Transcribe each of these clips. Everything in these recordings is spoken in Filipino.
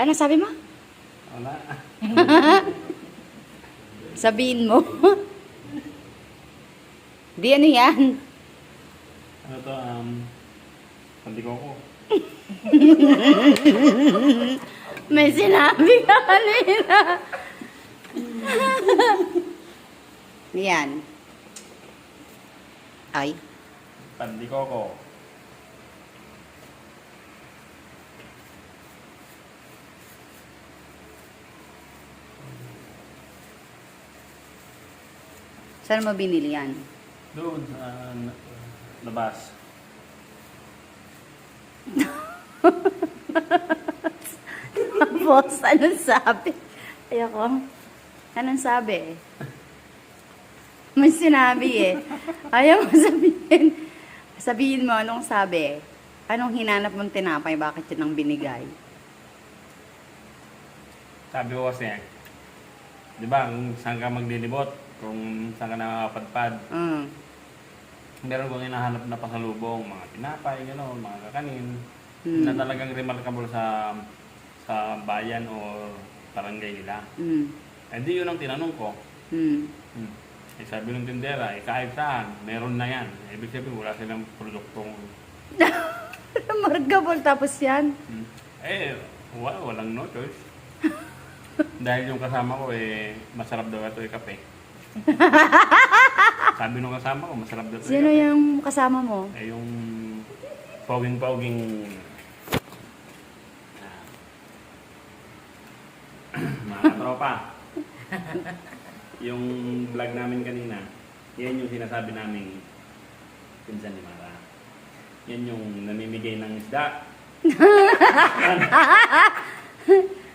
Ano sabi mo? Wala. Sabihin mo. Di ano yan? Ano to, um, pandi ko ko. May sinabi ka kanina. yan. Ay. Pandi ko ko. Saan mo binili yan? Doon, uh, labas. Boss, anong sabi? Ayoko. Anong sabi? May sinabi eh. Ayaw mo sabihin. Sabihin mo anong sabi. Anong hinanap mong tinapay? Bakit yun ang binigay? Sabi ko kasi, di ba, kung saan ka maglilibot, kung saan ka nakakapadpad, Mm. meron kong hinahanap na pasalubong, mga tinapay, gano'n, mga kakanin, Mm. na talagang remarkable sa sa bayan o barangay nila. Mm. Eh di yun ang tinanong ko. Mm. Hmm. Eh sabi ng tindera, eh kahit saan, meron na yan. Eh, Ibig sabihin, wala silang produktong... Margabol tapos yan. Hmm. Eh, wala, walang no choice. Dahil yung kasama ko, eh, masarap daw ito yung kape. sabi nung kasama ko, masarap daw Sino kape. yung kasama mo? Eh, yung poging-poging... mga tropa. yung vlog namin kanina, yan yung sinasabi namin pinsan ni Mara. Yan yung namimigay ng isda.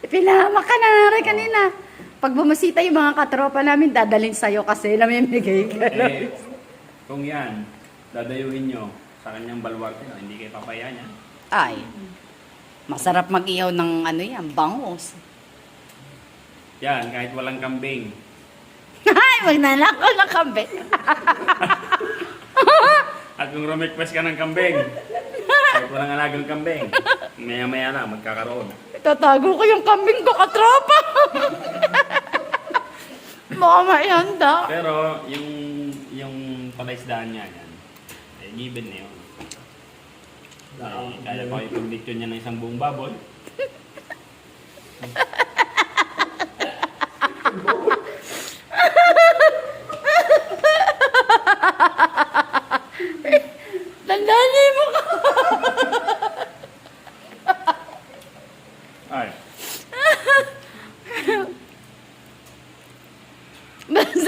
Pinahama ka na rin kanina. Pag bumasita yung mga katropa namin, dadalhin sa'yo kasi namimigay ka. Eh, kung yan, dadayuhin nyo sa kanyang balwarte, no, hindi kayo papaya niya. Ay, masarap mag-ihaw ng ano yan, bangos. Yan, kahit walang kambing. Ay, magnanakaw ng kambe. At kung request ka ng kambing, kahit walang alagang kambing, maya-maya na, magkakaroon. Tatago ko yung kambing ko, katropa. Baka maihanda. Pero yung yung palaisdaan niya yan, eh, given na yun. Eh, kaya ko i-prediction niya ng isang buong baboy. Tandaan niyo yung mukha. Ay,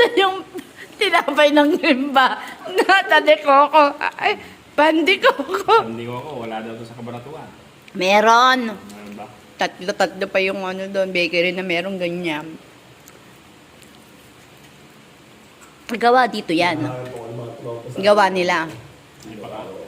yung tinapay ng limba. Nata de coco. Ay, pandi coco. hindi ko ako, wala daw to sa kabanatuan. Meron. Meron ba? Tatlo-tatlo pa yung ano doon, bakery na meron ganyan. Gawa dito yan. Gawa nila. Hindi pa.